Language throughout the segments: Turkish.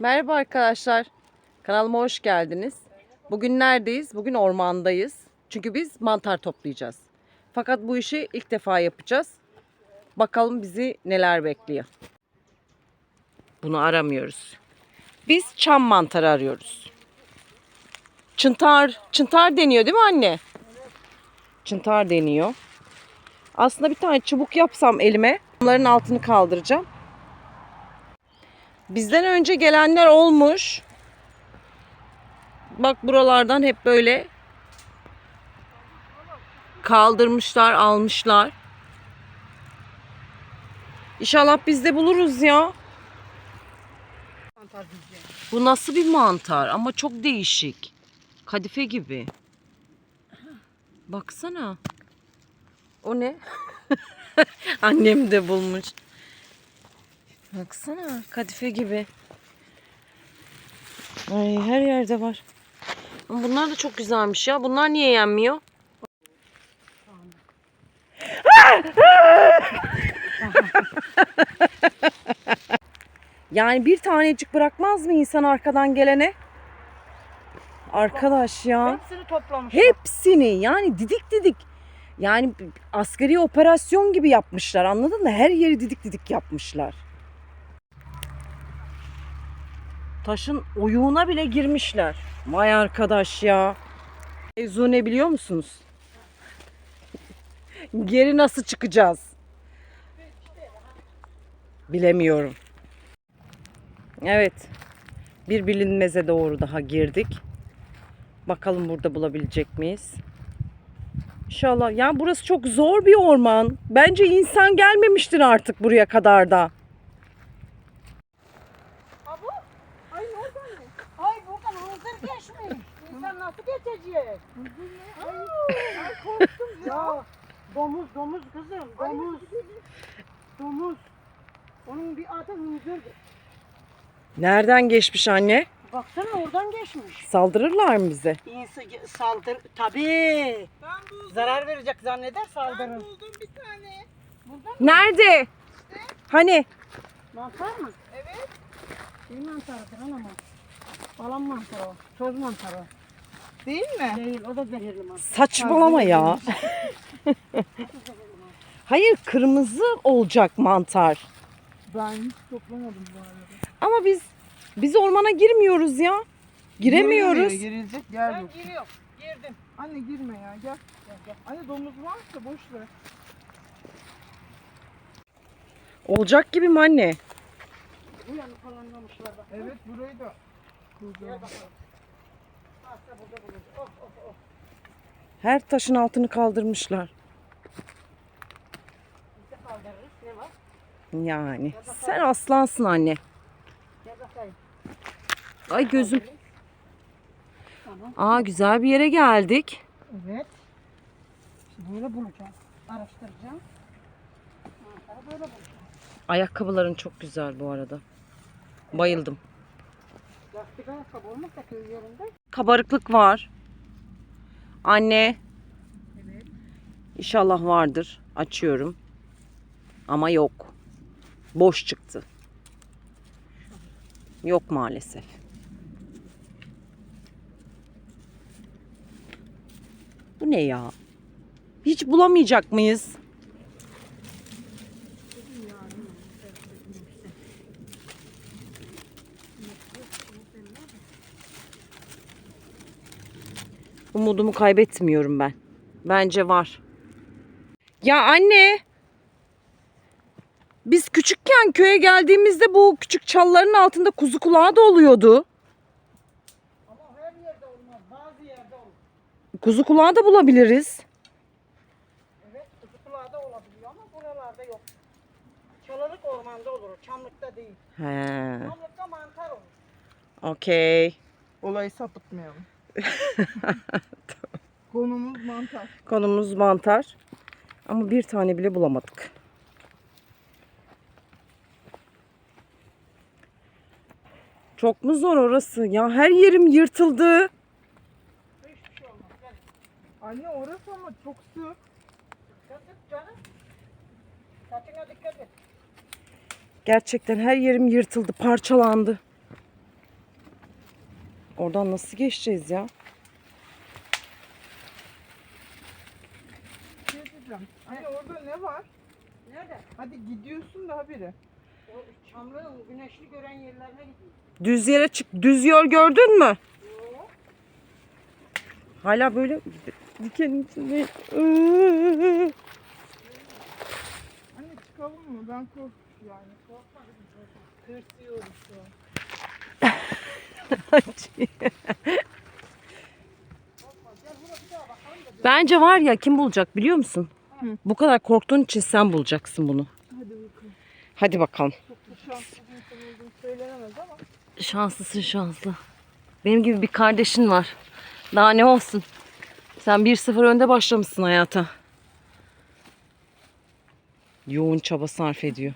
Merhaba arkadaşlar. Kanalıma hoş geldiniz. Bugün neredeyiz? Bugün ormandayız. Çünkü biz mantar toplayacağız. Fakat bu işi ilk defa yapacağız. Bakalım bizi neler bekliyor. Bunu aramıyoruz. Biz çam mantarı arıyoruz. Çıntar, çıntar deniyor değil mi anne? Çıntar deniyor. Aslında bir tane çubuk yapsam elime, bunların altını kaldıracağım. Bizden önce gelenler olmuş. Bak buralardan hep böyle kaldırmışlar, almışlar. İnşallah biz de buluruz ya. Bu nasıl bir mantar ama çok değişik. Kadife gibi. Baksana. O ne? Annem de bulmuş. Baksana kadife gibi. Ay her yerde var. Ama bunlar da çok güzelmiş ya. Bunlar niye yenmiyor? yani bir tanecik bırakmaz mı insan arkadan gelene? Arkadaş ya. Hepsini toplamış. Hepsini yani didik didik. Yani askeri operasyon gibi yapmışlar anladın mı? Her yeri didik didik yapmışlar. Taşın oyuğuna bile girmişler. Vay arkadaş ya. Mevzu ne biliyor musunuz? Geri nasıl çıkacağız? Bilemiyorum. Evet. Bir bilinmeze doğru daha girdik. Bakalım burada bulabilecek miyiz? İnşallah. Yani burası çok zor bir orman. Bence insan gelmemiştir artık buraya kadar da. Abu, ay ne oldu anne? Ay Volkan hızır geçmiş. İnsan nasıl geçecek? Ay, ay korktum ya. Domuz, domuz kızım, domuz. Domuz. Onun bir adı hınzır. Nereden geçmiş anne? Baksana oradan geçmiş. Saldırırlar mı bize? İnsan saldır, tabii. Zarar verecek zanneder saldırır. buldum bir tane. Nerede? Hani? Mantar mı? Evet. Şey mantarıdır o. Alan mantarı o. Toz mantarı o. Değil mi? Değil, o da zehirli mantar. Saçmalama ya. Hayır kırmızı olacak mantar. Ben hiç toplamadım bu arada. Ama biz biz ormana girmiyoruz ya. Giremiyoruz. Girilmiyor, Girilecek yer Ben yok. giriyorum. Girdim. Anne girme ya gel. Anne domuz varsa boş ver. Olacak gibi mi anne? Bak. Evet burayı da kuracağım bulundu. Oh oh oh. Her taşın altını kaldırmışlar. Yani. Sen aslansın anne. Ay gözüm. Aa güzel bir yere geldik. Evet. Şimdi böyle bulacağım. Araştıracağım. Böyle bulacağım. Ayakkabıların çok güzel bu arada. Bayıldım. Kabarıklık var. Anne. İnşallah vardır. Açıyorum. Ama yok. Boş çıktı. Yok maalesef. Bu ne ya? Hiç bulamayacak mıyız? Umudumu kaybetmiyorum ben. Bence var. Ya anne. Biz küçükken köye geldiğimizde bu küçük çalların altında kuzu kulağı da oluyordu. Ama her yerde olmaz. Bazı yerde olur. Kuzu kulağı da bulabiliriz. Evet. Kuzu kulağı da olabiliyor ama buralarda yok. Çalılık ormanda olur. Çamlıkta değil. He. Çamlıkta mantar olur. Okey. Olayı sapıtmayalım. Konumuz mantar. Konumuz mantar. Ama bir tane bile bulamadık. Çok mu zor orası? Ya her yerim yırtıldı. Hiçbir şey olmaz. Gel. Anne orası ama çok sık. Kızık canım. Saçına dikkat et. Gerçekten her yerim yırtıldı, parçalandı. Oradan nasıl geçeceğiz ya? Şey diyeceğim. Anne orada ne var? Nerede? Hadi gidiyorsun da habire. O çamlı güneşli gören yerlerine gidiyor. Düz yere çık. Düz yol gördün mü? Hala böyle dikenin içinde. Anne çıkalım mı? Ben korktum yani. Tırsıyorum şu an. Bence var ya kim bulacak biliyor musun? Hı. Bu kadar korktuğun için sen bulacaksın bunu. Hadi bakalım. Hadi bakalım. Şanslısın şanslı. Benim gibi bir kardeşin var. Daha ne olsun? Sen 1-0 önde başlamışsın hayata. Yoğun çaba sarf ediyor.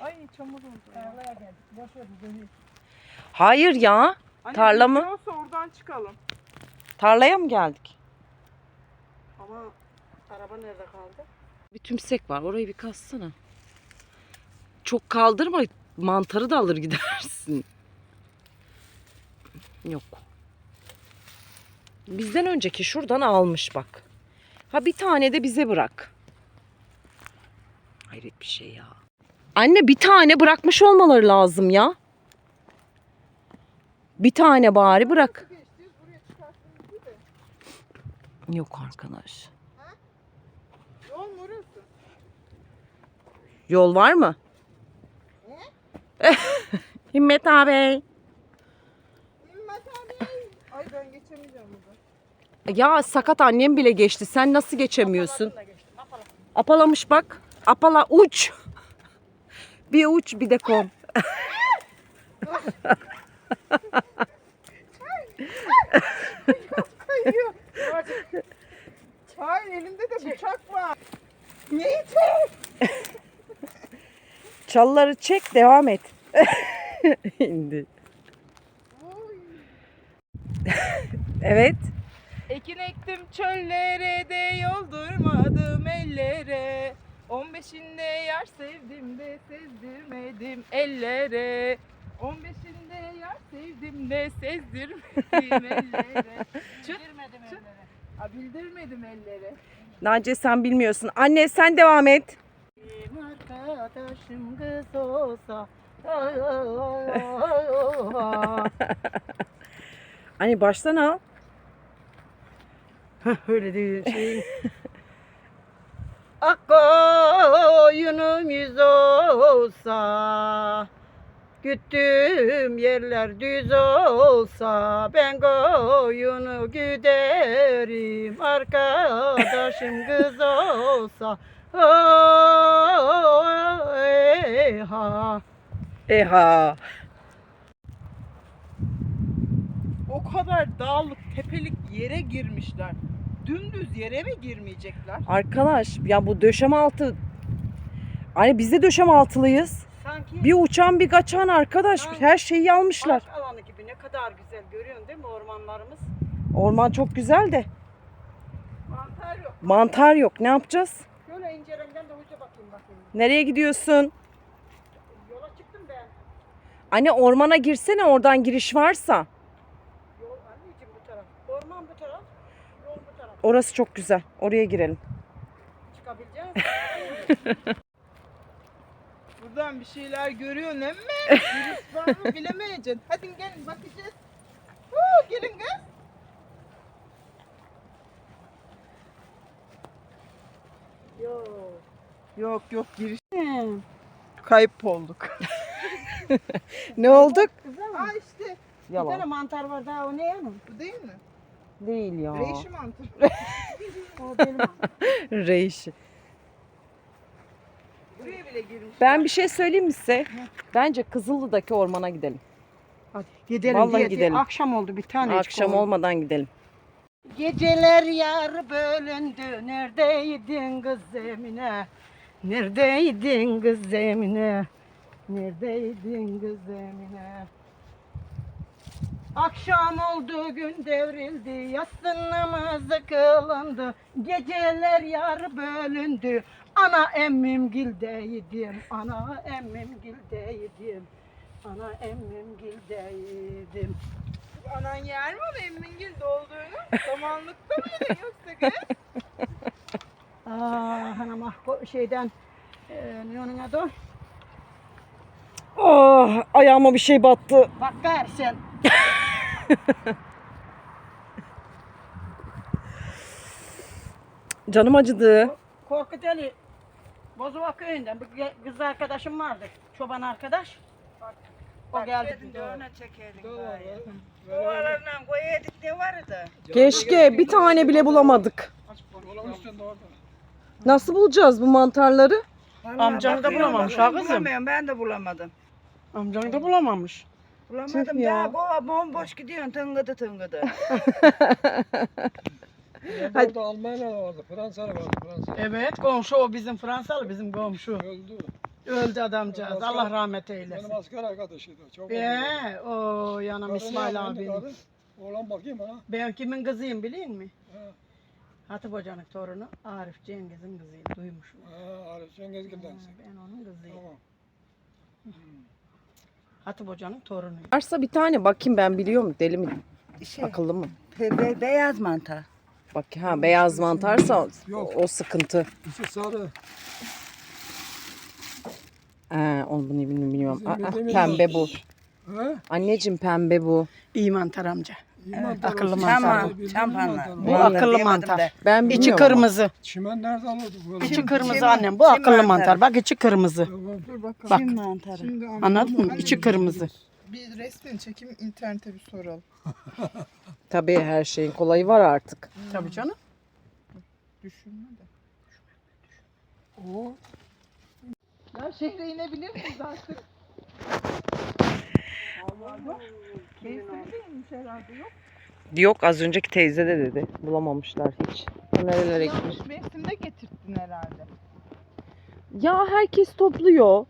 Ay çamur oldu. ya. Tarlaya geldik. Boş ver beni. Hayır ya. Anne, Tarla mı? gidiyorsa oradan çıkalım. Tarlaya mı geldik? Ama araba nerede kaldı? Bir tümsek var. Orayı bir kassana. Çok kaldırma. Mantarı da alır gidersin. Yok. Bizden önceki şuradan almış bak. Ha bir tane de bize bırak. Hayret bir şey ya. Anne bir tane bırakmış olmaları lazım ya. Bir tane bari bırak. Yok arkadaş. Yol mu orası? Yol var mı? Himmet abi. İmmet abi. Ay ben geçemeyeceğim burada. Ya sakat annem bile geçti. Sen nasıl geçemiyorsun? Apalamış bak. Apala uç. Bir uç bir de kom. Kayıyor. Hayır elimde de bıçak var. Neyi çek? Çalları çek devam et. İndi. Evet. Ekin ektim çöllere de yoldurmadım ellere. 15'inde yar sevdim de sezdirmedim ellere. 15'inde yar sevdim de sezdirmedim ellere. Çıt Girmedim çıt. evlere. Ha, bildirmedim ellere. Naciye sen bilmiyorsun. Anne sen devam et. Benim arkadaşım kız olsa. Anne baştan al. Öyle değil şey. Ak koyunum yüz olsa Güttüğüm yerler düz olsa Ben koyunu güderim Arkadaşım kız olsa Oy, ha. Eha. O kadar dağlık tepelik yere girmişler. Dümdüz yere mi girmeyecekler? Arkadaş ya bu döşem altı. Anne biz de döşem altılıyız. Sanki Bir uçan bir kaçan arkadaş. Her şeyi almışlar. park alanı gibi ne kadar güzel görüyorsun değil mi ormanlarımız? Orman çok güzel de Mantar yok. mantar yok. Ne yapacağız? Şöyle incelemden de uca bakayım bakayım. Nereye gidiyorsun? Yola çıktım ben. Anne ormana girsene oradan giriş varsa. Yol anneciğim bu taraf. Orman bu taraf. Yol bu taraf. Orası çok güzel. Oraya girelim. Çıkabileceğiz. Buradan bir şeyler görüyorsun emme. Virüs var mı bilemeyeceksin. Hadi gelin bakacağız. Huu, gelin kız. Yok. Yok yok giriş. Kayıp olduk. Ne olduk? Güzel mi? İşte Bir tane mantar var daha o ne yanım? bu değil mi? Değil ya. Reyşi mantar. O benim. Reishi. Buraya bile girmiş. Ben bir şey söyleyeyim mi size? Bence Kızıllı'daki ormana gidelim. Hadi gidelim. Vallahi diye- gidelim. Akşam oldu bir tane. Akşam olmadan gidelim. Geceler yar bölündü. Neredeydin kız Emine? Neredeydin kız Emine? Neredeydin kız Emine? Akşam oldu gün devrildi Yatsı namazı kılındı Geceler yar bölündü Ana emmim gildeydim Ana emmim gildeydim Ana emmim gildeydim. Anan yer mi onu emmingil dolduğunu? Samanlıkta mıydın yoksa kız? Aa, hanım ah bu şeyden e, ne onun adı? o? Ah, ayağıma bir şey battı. Bak ver sen. Canım acıdı. Korkut Ali. Bozova köyünden bir kız arkadaşım vardı. Çoban arkadaş. O geldi. Ona çekerdik bari. Koyaydık ne vardı? Keşke bir tane bile bulamadık. Nasıl bulacağız bu mantarları? Amcanı da bulamamış ha kızım. Bulamıyorum ben de bulamadım. Amcanı da bulamamış. Bulamadım Tüh ya. ya. Kova bomboş gidiyorsun tıngıdı tıngıdı. Hadi. Orada Almanya'da vardı, Fransa'da vardı, Fransa. Evet komşu o bizim Fransalı bizim komşu. Öldü. Öldü adamcağız. Asker- Allah rahmet eylesin. Benim asker arkadaşıydı. Çok Ee, o yanım Karını İsmail evlendi abinin. karı. Oğlan bakayım ha. Ben kimin kızıyım biliyor musun? Ha. Hatip Hoca'nın torunu Arif Cengiz'in kızıyım. Duymuşum. Ha, Arif Cengiz Ha, ben onun kızıyım. Tamam. Hatip Hoca'nın torunuyum. Varsa bir tane bakayım ben biliyor mu? Deli mi? Şey, Akıllı mı? be- be- beyaz mantar. Bak ha beyaz mantarsa o, Yok. o sıkıntı. İçi sarı. Ee, onu bunu bilmiyorum. Aa, pembe bu. Ha? Anneciğim pembe bu. İyi mantar amca. Akıllı mantar. Çam, Bildiğimiz çam mantar. panlar. Bu Vallahi akıllı diyemedim mantar. de. Ben İçi bilmiyorum kırmızı. Çimen nerede alırdık böyle? İçi kırmızı annem. Bu çim akıllı mantarı. mantar. Bak içi kırmızı. Tamam. Dur bakalım. Bak. Çim mantarı. Şimdi Anladın mı? İçi kırmızı. Bir resmini çekeyim internete bir soralım. Tabii her şeyin kolayı var artık. Tabii canım. Düşünme de. Oo. Ya şehre inebilir miyiz artık? Değilmiş herhalde yok. Yok az önceki teyze de dedi. Bulamamışlar hiç. Nerelere gitmiş? Mevsimde getirttin herhalde. Ya herkes topluyor.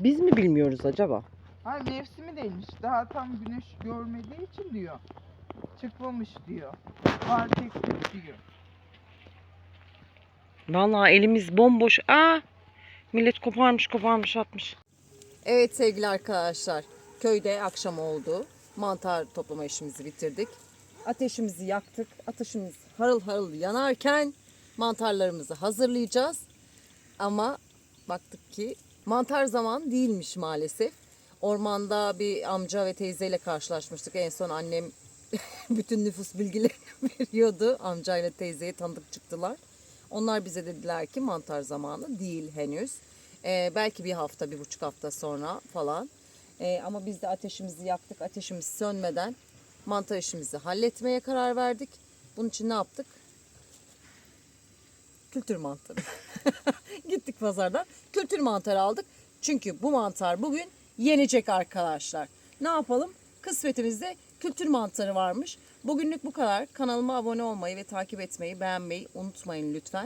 Biz mi bilmiyoruz acaba? Hayır mevsimi değilmiş. Daha tam güneş görmediği için diyor. Çıkmamış diyor. Var tek tek diyor. Vallahi elimiz bomboş. Aa! Millet koparmış koparmış atmış. Evet sevgili arkadaşlar. Köyde akşam oldu. Mantar toplama işimizi bitirdik. Ateşimizi yaktık. Ateşimiz harıl harıl yanarken mantarlarımızı hazırlayacağız. Ama baktık ki mantar zaman değilmiş maalesef. Ormanda bir amca ve teyzeyle karşılaşmıştık. En son annem bütün nüfus bilgilerini veriyordu. Amcayla teyzeye tanıdık çıktılar. Onlar bize dediler ki mantar zamanı değil henüz. Ee, belki bir hafta, bir buçuk hafta sonra falan. Ee, ama biz de ateşimizi yaktık. Ateşimiz sönmeden mantar işimizi halletmeye karar verdik. Bunun için ne yaptık? Kültür mantarı. Gittik pazardan. Kültür mantarı aldık. Çünkü bu mantar bugün yenecek arkadaşlar. Ne yapalım? Kısmetimizde kültür mantarı varmış. Bugünlük bu kadar. Kanalıma abone olmayı ve takip etmeyi, beğenmeyi unutmayın lütfen.